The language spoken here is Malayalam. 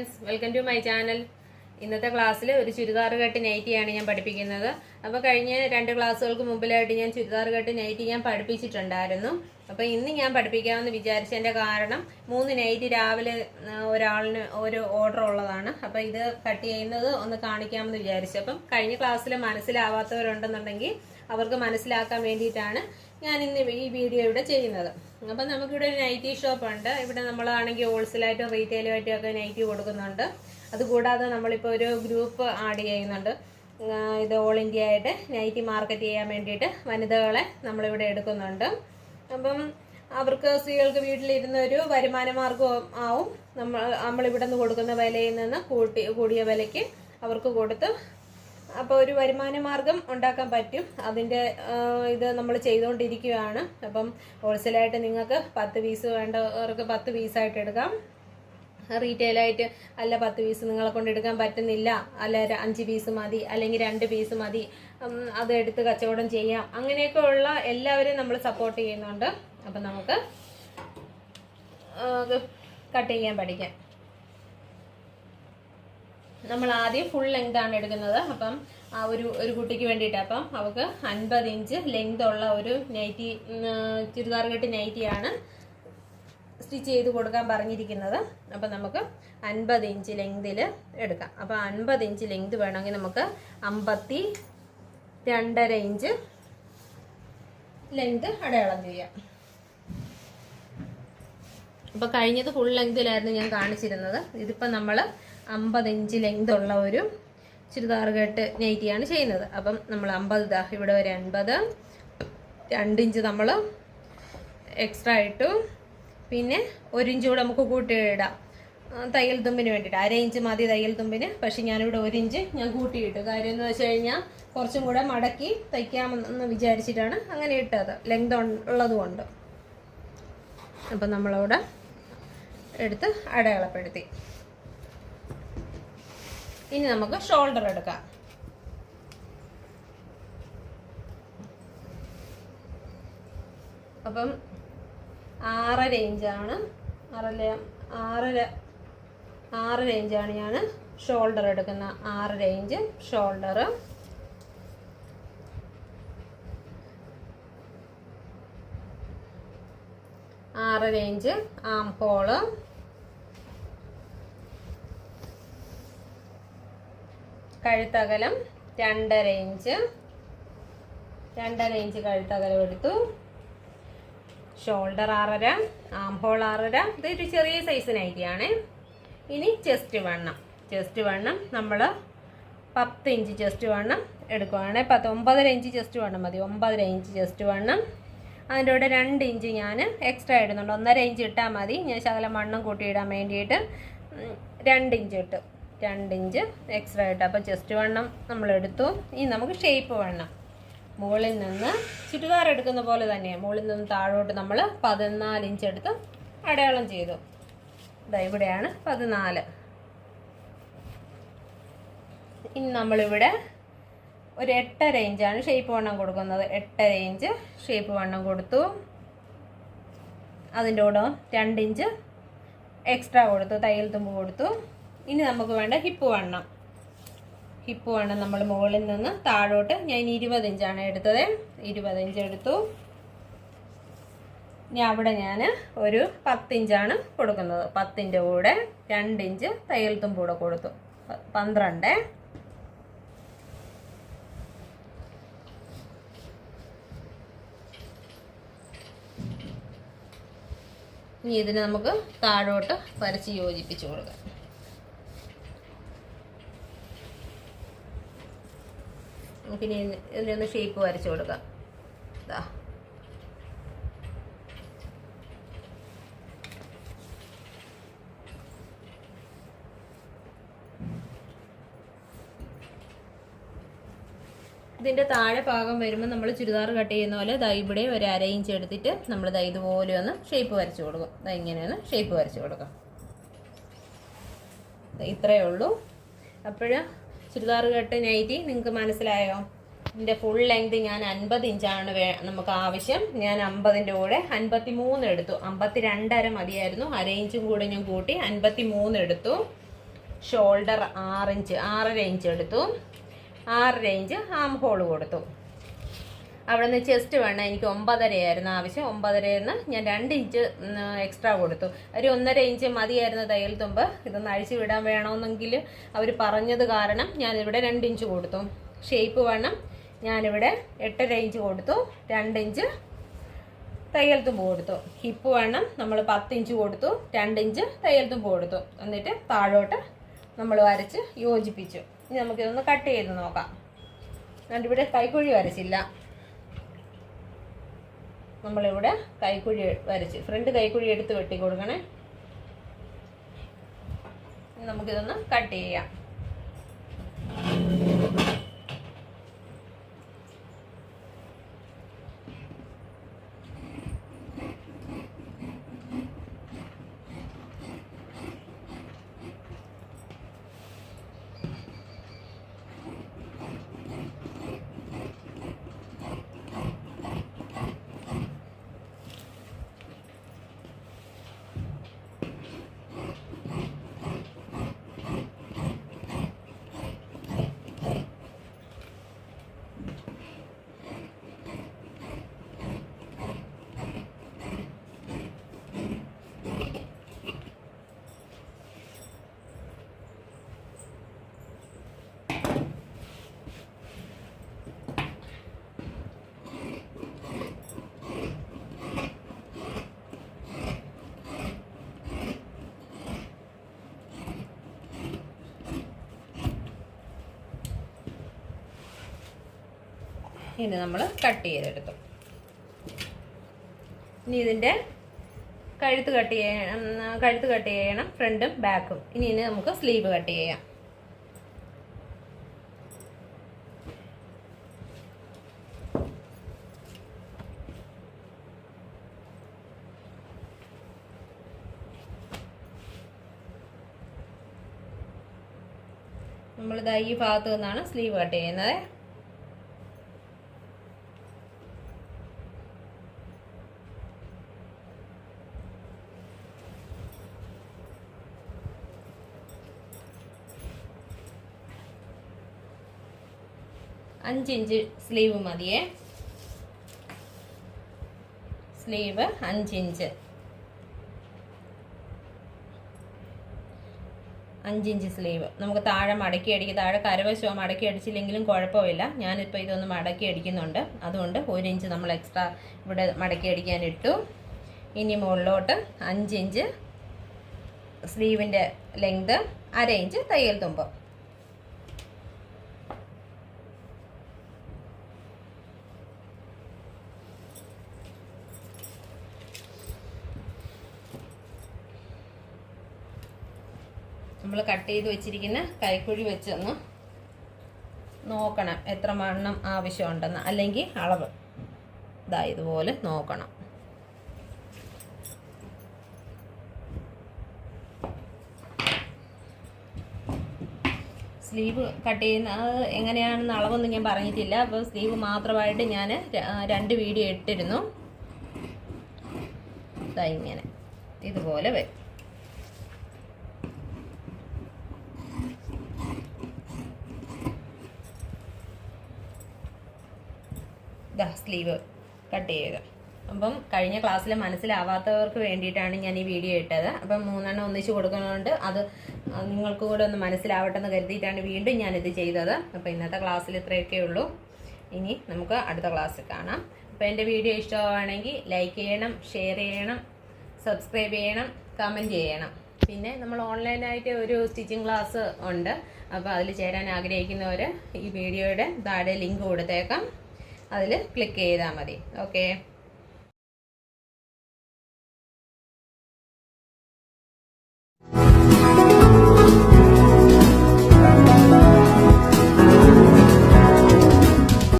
Friends welcome to my channel ഇന്നത്തെ ക്ലാസ്സിൽ ഒരു ചുരിദാർ കെട്ട് നൈറ്റിയാണ് ഞാൻ പഠിപ്പിക്കുന്നത്. അപ്പോൾ കഴിഞ്ഞ രണ്ട് ക്ലാസ്സുകൾക്ക് മുമ്പിലായിട്ട് ഞാൻ ചുരിദാർ കെട്ട് നൈറ്റി ഞാൻ പഠിപ്പിച്ചിട്ടുണ്ടായിരുന്നു. അപ്പോൾ ഇന്ന് ഞാൻ പഠിപ്പിക്കാമെന്ന് വിചാരിച്ചതിന്റെ കാരണം മൂന്ന് നൈറ്റി രാവിലെ ഒരാളിന് ഒരു ഓർഡർ ഉള്ളതാണ്. അപ്പോൾ ഇത് കട്ട് ചെയ്യുന്നത് ഒന്ന് കാണിക്കാമെന്ന് വിചാരിച്ചു. അപ്പം കഴിഞ്ഞ ക്ലാസ്സിൽ മനസ്സിലാവാത്തവരുണ്ടെന്നുണ്ടെങ്കിൽ അവർക്ക് മനസ്സിലാക്കാൻ വേണ്ടിയിട്ടാണ് ഞാൻ ഇന്ന് ഈ വീഡിയോ ഇവിടെ ചെയ്യുന്നത്. അപ്പം നമുക്കിവിടെ ഒരു നൈറ്റി ഷോപ്പ് ഉണ്ട്. ഇവിടെ നമ്മളാണെങ്കിൽ ഹോൾസെയിലായിട്ടും റീറ്റെയിലുമായിട്ടും ഒക്കെ നൈറ്റി കൊടുക്കുന്നുണ്ട്. അതുകൂടാതെ നമ്മളിപ്പോൾ ഒരു ഗ്രൂപ്പ് ആഡ് ചെയ്യുന്നുണ്ട്. ഇത് ഓൾ ഇന്ത്യ ആയിട്ട് നൈറ്റി മാർക്കറ്റ് ചെയ്യാൻ വേണ്ടിയിട്ട് വനിതകളെ നമ്മളിവിടെ എടുക്കുന്നുണ്ട്. അപ്പം അവർക്ക് സ്ത്രീകൾക്ക് വീട്ടിലിരുന്ന ഒരു വരുമാന മാർഗവും ആവും. നമ്മൾ നമ്മളിവിടെ നിന്ന് കൊടുക്കുന്ന വിലയിൽ നിന്ന് കൂട്ടി കൂടിയ വിലയ്ക്ക് അവർക്ക് കൊടുത്ത് അപ്പോൾ ഒരു വരുമാന മാർഗം ഉണ്ടാക്കാൻ പറ്റും. അതിന്റെ ഇത് നമ്മൾ ചെയ്തുകൊണ്ടിരിക്കുകയാണ്. അപ്പം ഹോൾസെയിലായിട്ട് നിങ്ങൾക്ക് പത്ത് പീസ് വേണ്ടവർക്ക് പത്ത് പീസായിട്ട് എടുക്കാം. റീറ്റെയിലായിട്ട് അല്ല പത്ത് പീസ് നിങ്ങളെ കൊണ്ട് എടുക്കാൻ പറ്റുന്നില്ല. അല്ല അഞ്ച് പീസ് മതി അല്ലെങ്കിൽ രണ്ട് പീസ് മതി. അത് എടുത്ത് കച്ചവടം ചെയ്യാം. അങ്ങനെയൊക്കെ ഉള്ള എല്ലാവരെയും നമ്മൾ സപ്പോർട്ട് ചെയ്യുന്നുണ്ട്. അപ്പം നമുക്ക് കട്ട് ചെയ്യാൻ പഠിക്കാം. നമ്മൾ ആദ്യം ഫുൾ ലെങ്ത് ആണ് എടുക്കുന്നത്. അപ്പം ആ ഒരു ഒരു കുട്ടിക്ക് വേണ്ടിയിട്ട് അപ്പം അവൾക്ക് അൻപത് ഇഞ്ച് ലെങ്ത് ഉള്ള ഒരു നൈറ്റി ചുരിദാർ കെട്ട് നൈറ്റിയാണ് സ്റ്റിച്ച് ചെയ്ത് കൊടുക്കാൻ പറഞ്ഞിരിക്കുന്നത്. അപ്പം നമുക്ക് അൻപത് ഇഞ്ച് ലെങ്തിൽ എടുക്കാം. അപ്പോൾ അൻപത് ഇഞ്ച് ലെങ്ത് വേണമെങ്കിൽ നമുക്ക് അമ്പത്തി രണ്ടര ഇഞ്ച് ലെങ്ത് അടയാളം ചെയ്യാം. അപ്പോൾ കഴിഞ്ഞത് ഫുൾ ലെങ്തിലായിരുന്നു ഞാൻ കാണിച്ചിരുന്നത്. ഇതിപ്പം നമ്മൾ അമ്പത് ഇഞ്ച് ലെങ്ത് ഉള്ള ഒരു ചുരിദാർ കെട്ട് നെയ്റ്റിയാണ് ചെയ്യുന്നത്. അപ്പം നമ്മൾ അമ്പത് ഇതാ ഇവിടെ വരെ അൻപത് രണ്ട് ഇഞ്ച് നമ്മൾ എക്സ്ട്രാ ഇട്ടു. പിന്നെ ഒരു ഇഞ്ച് കൂടെ നമുക്ക് കൂട്ടിയിടാം. തയ്യൽ തുമ്പിന് വേണ്ടിയിട്ട്. അര ഇഞ്ച് മതി തയ്യൽ തുമ്പിന്. പക്ഷെ ഞാനിവിടെ ഒരു ഇഞ്ച് ഞാൻ കൂട്ടിയിട്ടു. കാര്യം എന്ന് വെച്ച് കഴിഞ്ഞാൽ കുറച്ചും കൂടെ മടക്കി തയ്ക്കാമെന്ന് വിചാരിച്ചിട്ടാണ് അങ്ങനെ ഇട്ടത്. ലെങ്ത് ഉള്ളത് കൊണ്ട്. അപ്പം നമ്മളവിടെ എടുത്ത് അടയാളപ്പെടുത്തി. ഇനി നമുക്ക് ഷോൾഡർ എടുക്കാം. അപ്പം ആറര ഇഞ്ചാണ് ആറര ആറര ആറര ഇഞ്ചാണ് ഞാൻ ഷോൾഡർ എടുക്കുന്ന ആറര ഇഞ്ച് ഷോൾഡർ ആറര ഇഞ്ച് ആം ഹോൾ കഴുത്തകലം രണ്ടര ഇഞ്ച്. രണ്ടര ഇഞ്ച് കഴുത്തകലം എടുത്തു. ഷോൾഡർ ആറര ആം ഹോൾ ആറര. ഇതൊരു ചെറിയ സൈസ് നൈറ്റിയാണ് ഇനി ചെസ്റ്റ് വണ്ണം. ചെസ്റ്റ് വണ്ണം നമ്മൾ പത്ത് ഇഞ്ച് ചെസ്റ്റ് വണ്ണം എടുക്കുവാണ്. പത്ത് ഒമ്പതര ഇഞ്ച് ചെസ്റ്റ് വണ്ണം മതി. ഒമ്പതര ഇഞ്ച് ചെസ്റ്റ് വണ്ണം. അതിന്റെ കൂടെ രണ്ട് ഇഞ്ച് ഞാൻ എക്സ്ട്രാ ഇടുന്നുണ്ട്. ഒന്നര ഇഞ്ച് ഇട്ടാൽ മതി. ഞാൻ ശകലം വണ്ണം കൂട്ടിയിടാൻ വേണ്ടിയിട്ട് രണ്ട് ഇഞ്ച് ഇട്ടു. രണ്ട് ഇഞ്ച് എക്സ്ട്രാ ആയിട്ട്. അപ്പോൾ ചെസ്റ്റ് വണ്ണം നമ്മൾ എടുത്തു ഇനി നമുക്ക് ഷേപ്പ് വണ്ണം. മുകളിൽ നിന്ന് ചുരിദാർ എടുക്കുന്ന പോലെ തന്നെ മുകളിൽ നിന്ന് താഴോട്ട് നമ്മൾ പതിനാല് ഇഞ്ച് എടുത്ത് അടയാളം ചെയ്തു. ഇതാ ഇവിടെയാണ് പതിനാല്. ഇനി നമ്മളിവിടെ ഒരു എട്ടര ഇഞ്ചാണ് ഷേപ്പ് വണ്ണം കൊടുക്കുന്നത്. എട്ടര ഇഞ്ച് ഷേപ്പ് വണ്ണം കൊടുത്തു. അതിന്റെ കൂടെ രണ്ട് ഇഞ്ച് എക്സ്ട്രാ കൊടുത്തു. തയ്യൽ തുമ്പ് കൊടുത്തു. ഇനി നമുക്ക് വേണ്ട ഹിപ്പ് വണ്ണം. ഹിപ്പ് വണ്ണം നമ്മൾ മുകളിൽ നിന്ന് താഴോട്ട് ഞാൻ ഇരുപത് ഇഞ്ചാണ് എടുത്തത്. ഇരുപത് ഇഞ്ച് എടുത്തു. ഇനി അവിടെ ഞാൻ ഒരു പത്തിഞ്ചാണ് കൊടുക്കുന്നത്. പത്തിന്റെ കൂടെ രണ്ട് ഇഞ്ച് തയ്യൽ തുമ്പൂടെ കൊടുത്തു. പന്ത്രണ്ട്. ഇനി ഇതിനെ നമുക്ക് താഴോട്ട് വരച്ച് യോജിപ്പിച്ച് കൊടുക്കാം. നമുക്കിനി ഇതിനൊന്ന് ഷേപ്പ് വരച്ചു കൊടുക്കാം. ഇതാ ഇതിന്റെ താഴെ ഭാഗം വരുമ്പോൾ നമ്മൾ ചുരിദാർ കട്ട് ചെയ്യുന്ന പോലെ ദാ ഇവിടെ ഒരു അര ഇഞ്ച് എടുത്തിട്ട് നമ്മൾ ദാ ഇതുപോലെ ഒന്ന് ഷേപ്പ് വരച്ചു കൊടുക്കും. ദാ ഇങ്ങനെയൊന്ന് ഷേപ്പ് വരച്ചു കൊടുക്കാം. ഇത്രയേ ഉള്ളൂ. അപ്പോൾ ചുരിദാർ കട്ട് നൈറ്റി നിങ്ങൾക്ക് മനസ്സിലായോ? ഇതിന്റെ ഫുൾ ലെങ്ത് ഞാൻ അൻപത് ഇഞ്ചാണ് വേ നമുക്ക് ആവശ്യം. ഞാൻ അമ്പതിന്റെ കൂടെ അൻപത്തി മൂന്ന് എടുത്തു. അമ്പത്തി രണ്ടര മതിയായിരുന്നു. അര ഇഞ്ചും കൂടെ ഞാൻ കൂട്ടി അൻപത്തി മൂന്ന് എടുത്തു. ഷോൾഡർ ആറ് ഇഞ്ച് ആറര ഇഞ്ച് എടുത്തു. ആറര ഇഞ്ച് ആം ഹോൾ കൊടുത്തു. അവിടെ നിന്ന് ചെസ്റ്റ് വേണം എനിക്ക് ഒമ്പതരയായിരുന്നു ആവശ്യം. ഒമ്പതരയെന്ന് ഞാൻ രണ്ട് ഇഞ്ച് എക്സ്ട്രാ കൊടുത്തു. ഒരു ഒന്നര ഇഞ്ച് മതിയായിരുന്നു തയ്യൽ തുമ്പ്. ഇതൊന്ന് അഴിച്ചു വിടാൻ വേണമെന്നെങ്കിൽ അവർ പറഞ്ഞത് കാരണം ഞാനിവിടെ രണ്ട് ഇഞ്ച് കൊടുത്തു. ഷേപ്പ് വേണം. ഞാനിവിടെ എട്ടര ഇഞ്ച് കൊടുത്തു. രണ്ട് ഇഞ്ച് തയ്യൽ തുമ്പ് കൊടുത്തു. ഹിപ്പ് വേണം. നമ്മൾ പത്ത് ഇഞ്ച് കൊടുത്തു. രണ്ട് ഇഞ്ച് തയ്യൽ തുമ്പ് കൊടുത്തു. എന്നിട്ട് താഴോട്ട് നമ്മൾ വരച്ച് യോജിപ്പിച്ചു. ഇനി നമുക്കിതൊന്ന് കട്ട് ചെയ്ത് നോക്കാം. ഇവിടെ കൈക്കുഴി വരച്ചില്ല. നമ്മളിവിടെ കൈക്കുഴി വരച്ച് ഫ്രണ്ട് കൈക്കുഴി എടുത്ത് വെട്ടി കൊടുക്കണേ നമുക്കിതൊന്ന് കട്ട് ചെയ്യാം. ഇനി നമ്മൾ കട്ട് ചെയ്തെടുക്കും. ഇനി ഇതിന്റെ കഴുത്ത് കട്ട് ചെയ്യണം കഴുത്ത് കട്ട് ചെയ്യണം ഫ്രണ്ടും ബാക്കും ഇനി ഇനി നമുക്ക് സ്ലീവ് കട്ട് ചെയ്യാം. നമ്മളിതാ ഈ ഭാഗത്ത് നിന്നാണ് സ്ലീവ് കട്ട് ചെയ്യുന്നത്. അഞ്ചിഞ്ച് സ്ലീവ് മതിയേ. സ്ലീവ് അഞ്ചിഞ്ച്. അഞ്ചിഞ്ച് സ്ലീവ്. നമുക്ക് താഴെ മടക്കി അടിക്കുക താഴെ കരവശമോ മടക്കി അടിച്ചില്ലെങ്കിലും കുഴപ്പമില്ല. ഞാനിപ്പോൾ ഇതൊന്ന് മടക്കി അടിക്കുന്നുണ്ട്. അതുകൊണ്ട് ഒരു ഇഞ്ച് നമ്മൾ എക്സ്ട്രാ ഇവിടെ മടക്കി അടിക്കാൻ ഇട്ടു. ഇനി മുകളിലോട്ട് അഞ്ചിഞ്ച് സ്ലീവിന്റെ ലെങ്ത് അര ഇഞ്ച് തയ്യൽ തുമ്പ്. നമ്മൾ കട്ട് ചെയ്ത് വെച്ചിരിക്കുന്ന കൈക്കുഴി വെച്ചൊന്ന് നോക്കണം എത്ര മണ്ണം ആവശ്യമുണ്ടെന്ന്. അല്ലെങ്കിൽ അളവ്. ഇതാ ഇതുപോലെ നോക്കണം. സ്ലീവ് കട്ട് ചെയ്യുന്ന എങ്ങനെയാണെന്ന് അളവൊന്നും ഞാൻ പറഞ്ഞിട്ടില്ല. അപ്പോൾ സ്ലീവ് മാത്രമായിട്ട് ഞാൻ രണ്ട് വീഡിയോ ഇട്ടിരുന്നു. ഇതാ ഇങ്ങനെ. ഇതുപോലെ വരും ഇതാ സ്ലീവ് കട്ട് ചെയ്യുക അപ്പം കഴിഞ്ഞ ക്ലാസ്സിൽ മനസ്സിലാവാത്തവർക്ക് വേണ്ടിയിട്ടാണ് ഞാൻ ഈ വീഡിയോ ഇട്ടത്. അപ്പം മൂന്നെണ്ണം ഒന്നിച്ച് കൊടുക്കുന്നതുകൊണ്ട് അത് നിങ്ങൾക്ക് കൂടെ ഒന്ന് മനസ്സിലാവട്ടെ എന്ന് കരുതിയിട്ടാണ് വീണ്ടും ഞാനിത് ചെയ്തത്. അപ്പോൾ ഇന്നത്തെ ക്ലാസ്സിൽ ഇത്രയൊക്കെ ഉള്ളൂ. ഇനി നമുക്ക് അടുത്ത ക്ലാസ്സിൽ കാണാം. അപ്പോൾ എന്റെ വീഡിയോ ഇഷ്ടമാണെങ്കിൽ ലൈക്ക് ചെയ്യണം ഷെയർ ചെയ്യണം സബ്സ്ക്രൈബ് ചെയ്യണം കമന്റ് ചെയ്യണം. പിന്നെ നമ്മൾ ഓൺലൈനായിട്ട് ഒരു സ്റ്റിച്ചിങ് ക്ലാസ് ഉണ്ട്. അപ്പോൾ അതിൽ ചേരാൻ ആഗ്രഹിക്കുന്നവർ ഈ വീഡിയോയുടെ താഴെ ലിങ്ക് കൊടുത്തേക്കാം. അതിൽ ക്ലിക്ക് ചെയ്താൽ മതി. ഓക്കെ